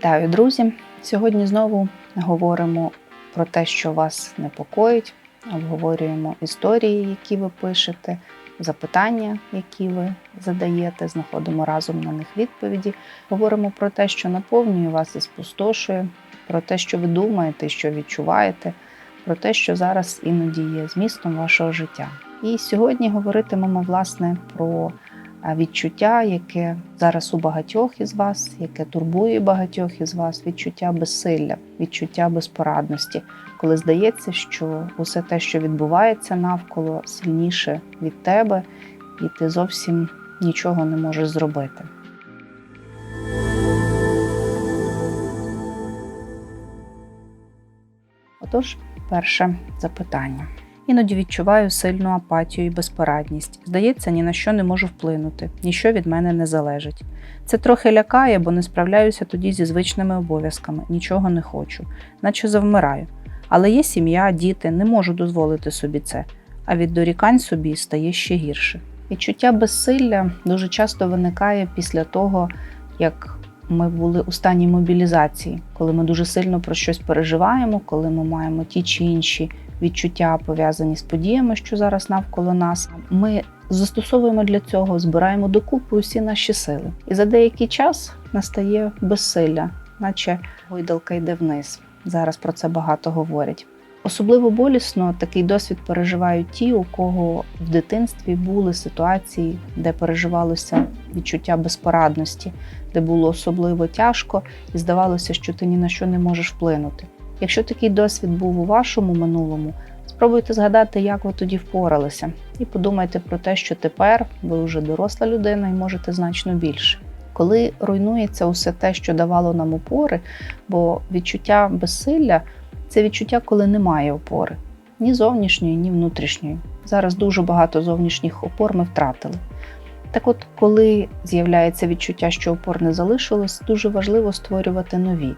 Вітаю, друзі! Сьогодні знову говоримо про те, що вас непокоїть, обговорюємо історії, які ви пишете, запитання, які ви задаєте, знаходимо разом на них відповіді. Говоримо про те, що наповнює вас і спустошує, про те, що ви думаєте, що відчуваєте, про те, що зараз іноді є змістом вашого життя. І сьогодні говоритимемо власне про відчуття, яке зараз у багатьох із вас, яке турбує багатьох із вас, відчуття безсилля, відчуття безпорадності, коли здається, що усе те, що відбувається навколо, сильніше від тебе, і ти зовсім нічого не можеш зробити. Отож, перше запитання. Іноді відчуваю сильну апатію і безпорадність. Здається, ні на що не можу вплинути, ніщо від мене не залежить. Це трохи лякає, бо не справляюся тоді зі звичними обов'язками, нічого не хочу, наче завмираю. Але є сім'я, діти, не можу дозволити собі це, а від дорікань собі стає ще гірше. Відчуття безсилля дуже часто виникає після того, як ми були у стані мобілізації, коли ми дуже сильно про щось переживаємо, коли ми маємо ті чи інші відчуття пов'язані з подіями, що зараз навколо нас. Ми застосовуємо для цього, збираємо докупи усі наші сили. І за деякий час настає безсилля, наче гойдалка йде вниз. Зараз про це багато говорять. Особливо болісно такий досвід переживають ті, у кого в дитинстві були ситуації, де переживалося відчуття безпорадності, де було особливо тяжко і здавалося, що ти ні на що не можеш вплинути. Якщо такий досвід був у вашому минулому, спробуйте згадати, як ви тоді впоралися, і подумайте про те, що тепер ви вже доросла людина і можете значно більше. Коли руйнується усе те, що давало нам опори, бо відчуття безсилля це відчуття, коли немає опори ні зовнішньої, ні внутрішньої. Зараз дуже багато зовнішніх опор ми втратили. Так от, коли з'являється відчуття, що опор не залишилось, дуже важливо створювати нові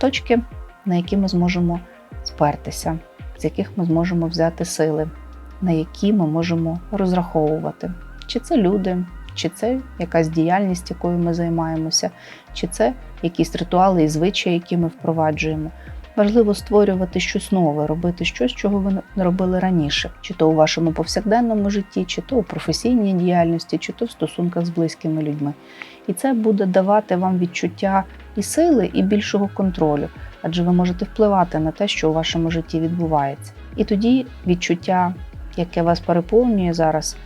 точки, на які ми зможемо спертися, з яких ми зможемо взяти сили, на які ми можемо розраховувати. Чи це люди, чи це якась діяльність, якою ми займаємося, чи це якісь ритуали і звичаї, які ми впроваджуємо. Важливо створювати щось нове, робити щось, чого ви не робили раніше, чи то у вашому повсякденному житті, чи то у професійній діяльності, чи то в стосунках з близькими людьми. І це буде давати вам відчуття і сили, і більшого контролю, адже ви можете впливати на те, що у вашому житті відбувається. І тоді відчуття, яке вас переповнює зараз,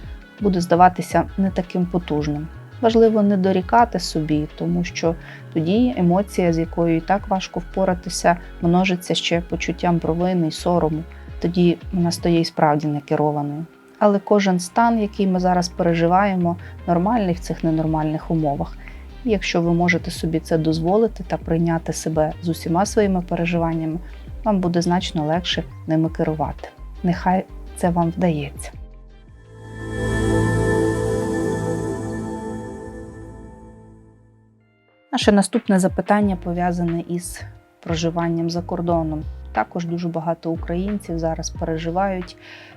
буде здаватися не таким потужним. Важливо не дорікати собі, тому що тоді емоція, з якою і так важко впоратися, множиться ще почуттям провини й сорому. Тоді вона стає і справді некерованою. Але кожен стан, який ми зараз переживаємо, нормальний в цих ненормальних умовах. Якщо ви можете собі це дозволити та прийняти себе з усіма своїми переживаннями, вам буде значно легше ними керувати. Нехай це вам вдається. Наше наступне запитання пов'язане із проживанням за кордоном. Також дуже багато українців зараз переживають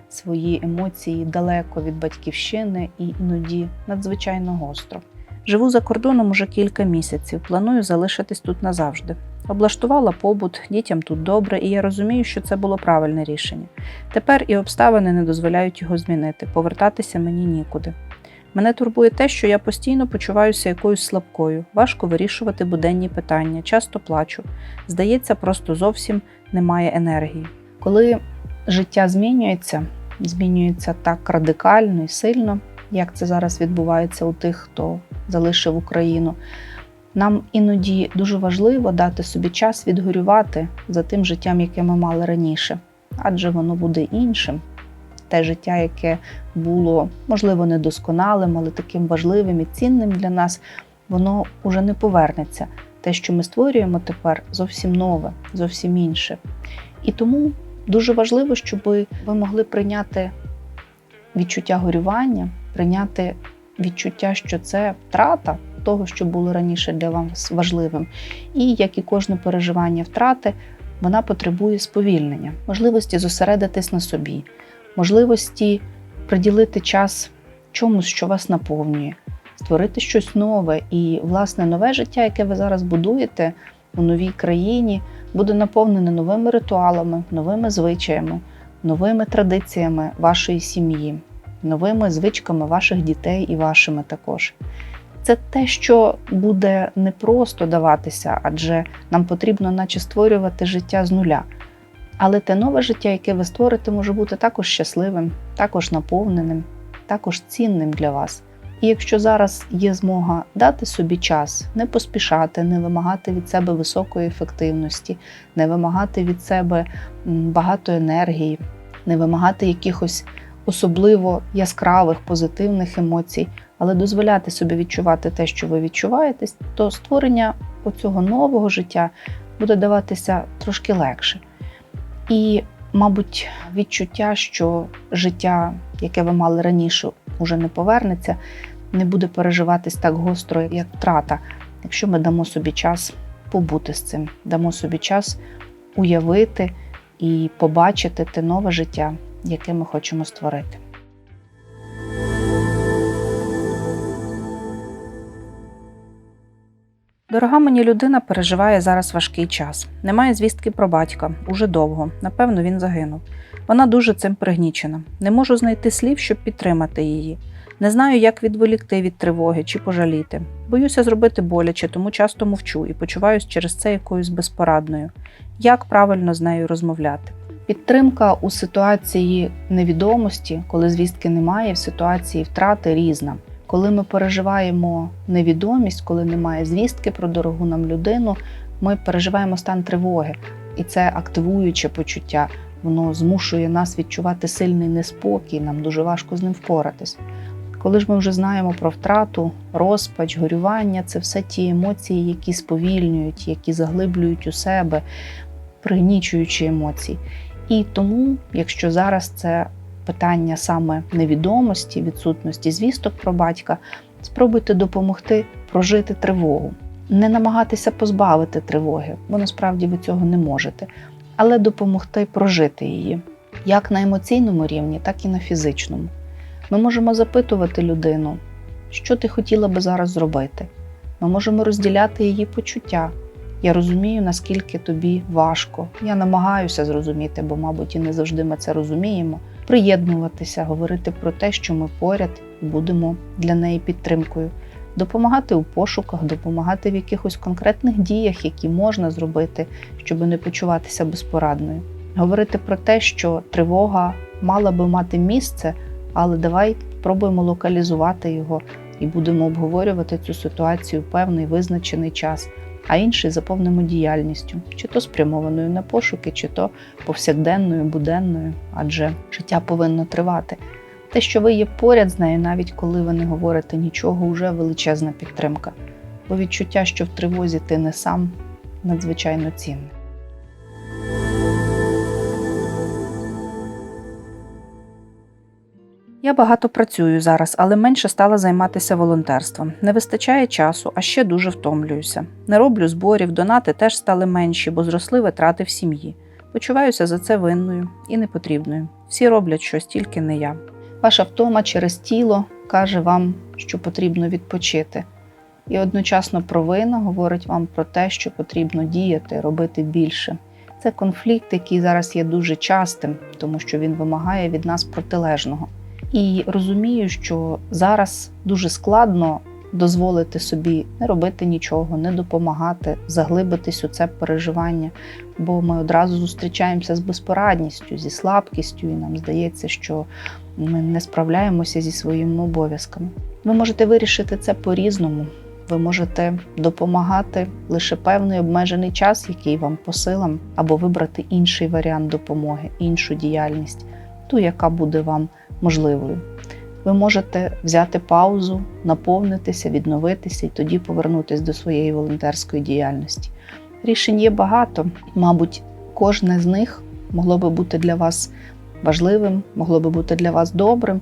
свої емоції далеко від батьківщини і іноді надзвичайно гостро. Живу за кордоном уже кілька місяців, планую залишитись тут назавжди. Облаштувала побут, дітям тут добре, і я розумію, що це було правильне рішення. Тепер і обставини не дозволяють його змінити, повертатися мені нікуди. Мене турбує те, що я постійно почуваюся якоюсь слабкою, важко вирішувати буденні питання, часто плачу. Здається, просто зовсім немає енергії. Коли життя змінюється, змінюється так радикально і сильно, як це зараз відбувається у тих, хто залишив Україну. Нам іноді дуже важливо дати собі час відгорювати за тим життям, яке ми мали раніше, адже воно буде іншим те життя, яке було, можливо, недосконалим, але таким важливим і цінним для нас, воно вже не повернеться. Те, що ми створюємо тепер, зовсім нове, зовсім інше. І тому дуже важливо, щоб ви могли прийняти відчуття горювання, прийняти відчуття, що це втрата того, що було раніше для вас важливим. І як і кожне переживання втрати, вона потребує сповільнення, можливості зосередитись на собі, можливості приділити час чомусь, що вас наповнює, створити щось нове. І, власне, нове життя, яке ви зараз будуєте, у новій країні буде наповнене новими ритуалами, новими звичаями, новими традиціями вашої сім'ї, новими звичками ваших дітей і вашими також. Це те, що буде непросто даватися, адже нам потрібно, наче створювати життя з нуля. Але те нове життя, яке ви створите, може бути також щасливим, також наповненим, також цінним для вас. І якщо зараз є змога дати собі час, не поспішати, не вимагати від себе високої ефективності, не вимагати від себе багато енергії, не вимагати якихось особливо яскравих позитивних емоцій, але дозволяти собі відчувати те, що ви відчуваєте, то створення оцього нового життя буде даватися трошки легше. І, мабуть, відчуття, що життя, яке ви мали раніше, уже не повернеться, не буде переживатись так гостро, як втрата, якщо ми дамо собі час побути з цим, дамо собі час уявити і побачити те нове життя, яке ми хочемо створити. Дорога мені людина переживає зараз важкий час. Немає звістки про батька уже довго. Напевно, він загинув. Вона дуже цим пригнічена. Не можу знайти слів, щоб підтримати її. Не знаю, як відволікти від тривоги чи пожаліти. Боюся зробити боляче, тому часто мовчу і почуваюся через це якоюсь безпорадною. Як правильно з нею розмовляти? Підтримка у ситуації невідомості, коли звістки немає, в ситуації втрати різна. Коли ми переживаємо невідомість, коли немає звістки про дорогу нам людину, ми переживаємо стан тривоги, і це активуюче почуття. Воно змушує нас відчувати сильний неспокій, нам дуже важко з ним впоратись. Коли ж ми вже знаємо про втрату, розпач, горювання це все ті емоції, які сповільнюють, які заглиблюють у себе, пригнічуючі емоції. І тому, якщо зараз це питання саме невідомості, відсутності звісток про батька, спробуйте допомогти прожити тривогу, не намагатися позбавити тривоги, бо насправді ви цього не можете, але допомогти прожити її як на емоційному рівні, так і на фізичному. Ми можемо запитувати людину, що ти хотіла би зараз зробити. Ми можемо розділяти її почуття. Я розумію, наскільки тобі важко. Я намагаюся зрозуміти, бо, мабуть, і не завжди ми це розуміємо. Приєднуватися, говорити про те, що ми поряд будемо для неї підтримкою, допомагати у пошуках, допомагати в якихось конкретних діях, які можна зробити, щоб не почуватися безпорадною. Говорити про те, що тривога мала би мати місце, але давай спробуємо локалізувати його і будемо обговорювати цю ситуацію певний визначений час а інший заповнимо діяльністю, чи то спрямованою на пошуки, чи то повсякденною, буденною, адже життя повинно тривати. Те, що ви є поряд з нею, навіть коли ви не говорите нічого, уже величезна підтримка, бо відчуття, що в тривозі ти не сам надзвичайно цінне. Я багато працюю зараз, але менше стала займатися волонтерством. Не вистачає часу, а ще дуже втомлююся. Не роблю зборів, донати теж стали менші, бо зросли витрати в сім'ї. Почуваюся за це винною і непотрібною. Всі роблять щось, тільки не я. Ваша втома через тіло каже вам, що потрібно відпочити. І одночасно провина говорить вам про те, що потрібно діяти, робити більше. Це конфлікт, який зараз є дуже частим, тому що він вимагає від нас протилежного. І розумію, що зараз дуже складно дозволити собі не робити нічого, не допомагати, заглибитись у це переживання, бо ми одразу зустрічаємося з безпорадністю, зі слабкістю, і нам здається, що ми не справляємося зі своїми обов'язками. Ви можете вирішити це по-різному. Ви можете допомагати лише певний обмежений час, який вам по силам, або вибрати інший варіант допомоги, іншу діяльність, ту, яка буде вам можливою. Ви можете взяти паузу, наповнитися, відновитися і тоді повернутися до своєї волонтерської діяльності. Рішень є багато, мабуть, кожне з них могло би бути для вас важливим, могло би бути для вас добрим,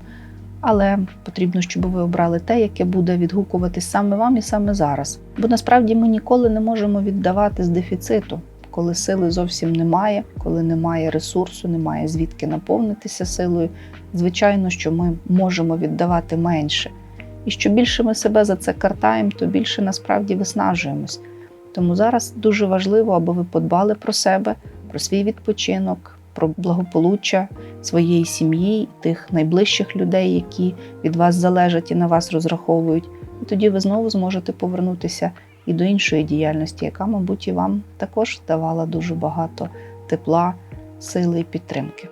але потрібно, щоб ви обрали те, яке буде відгукуватись саме вам і саме зараз. Бо насправді ми ніколи не можемо віддавати з дефіциту коли сили зовсім немає, коли немає ресурсу, немає звідки наповнитися силою. Звичайно, що ми можемо віддавати менше. І що більше ми себе за це картаємо, то більше насправді виснажуємось. Тому зараз дуже важливо, аби ви подбали про себе, про свій відпочинок, про благополуччя своєї сім'ї, тих найближчих людей, які від вас залежать і на вас розраховують. І тоді ви знову зможете повернутися і до іншої діяльності, яка, мабуть, і вам також давала дуже багато тепла, сили і підтримки.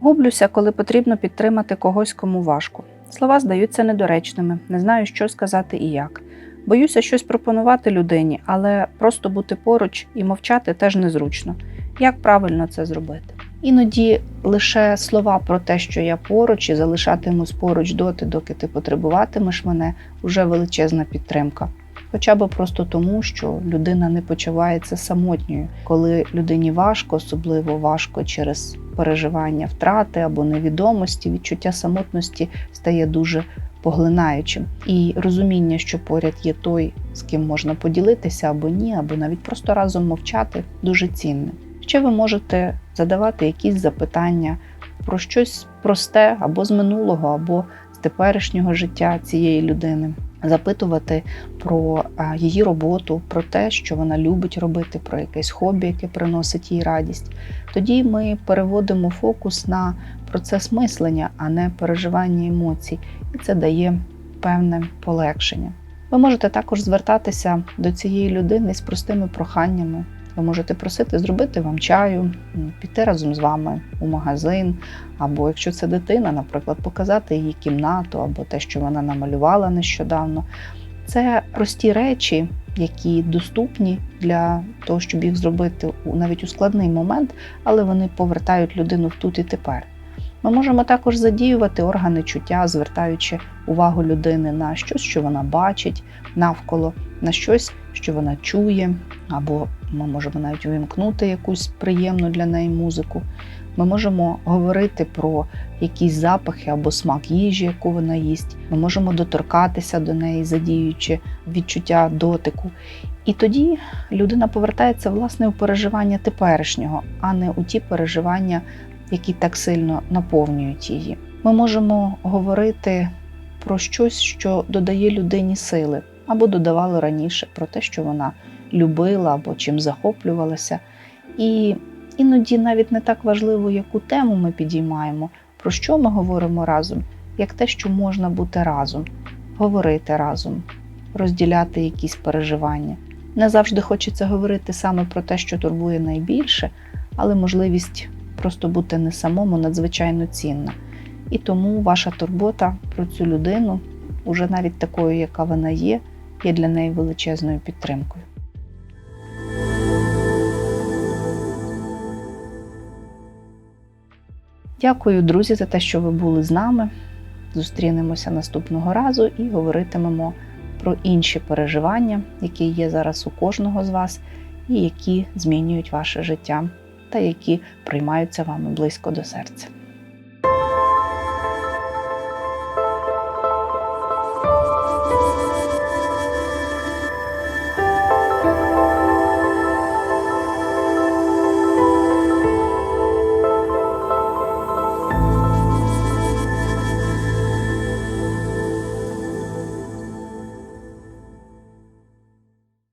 Гублюся, коли потрібно підтримати когось, кому важко. Слова здаються недоречними, не знаю, що сказати і як. Боюся щось пропонувати людині, але просто бути поруч і мовчати теж незручно. Як правильно це зробити? Іноді лише слова про те, що я поруч і залишатимусь поруч доти, доки ти потребуватимеш мене, уже величезна підтримка. Хоча б просто тому, що людина не почувається самотньою, коли людині важко, особливо важко через переживання втрати або невідомості, відчуття самотності стає дуже поглинаючим. І розуміння, що поряд є той, з ким можна поділитися або ні, або навіть просто разом мовчати, дуже цінне. Ще ви можете задавати якісь запитання про щось просте або з минулого, або з теперішнього життя цієї людини. Запитувати про її роботу, про те, що вона любить робити, про якесь хобі, яке приносить їй радість. Тоді ми переводимо фокус на процес мислення, а не переживання емоцій, і це дає певне полегшення. Ви можете також звертатися до цієї людини з простими проханнями. Ви можете просити зробити вам чаю, піти разом з вами у магазин, або якщо це дитина, наприклад, показати її кімнату, або те, що вона намалювала нещодавно. Це прості речі, які доступні для того, щоб їх зробити навіть у складний момент, але вони повертають людину в тут і тепер. Ми можемо також задіювати органи чуття, звертаючи увагу людини на щось, що вона бачить навколо, на щось, що вона чує, або ми можемо навіть увімкнути якусь приємну для неї музику. Ми можемо говорити про якісь запахи або смак їжі, яку вона їсть. Ми можемо доторкатися до неї, задіючи відчуття дотику. І тоді людина повертається власне у переживання теперішнього, а не у ті переживання, які так сильно наповнюють її. Ми можемо говорити про щось, що додає людині сили, або додавало раніше про те, що вона любила або чим захоплювалася. І іноді навіть не так важливо, яку тему ми підіймаємо, про що ми говоримо разом, як те, що можна бути разом, говорити разом, розділяти якісь переживання. Не завжди хочеться говорити саме про те, що турбує найбільше, але можливість просто бути не самому надзвичайно цінна. І тому ваша турбота про цю людину, уже навіть такою, яка вона є, є для неї величезною підтримкою. Дякую, друзі, за те, що ви були з нами. Зустрінемося наступного разу і говоритимемо про інші переживання, які є зараз у кожного з вас, і які змінюють ваше життя, та які приймаються вами близько до серця.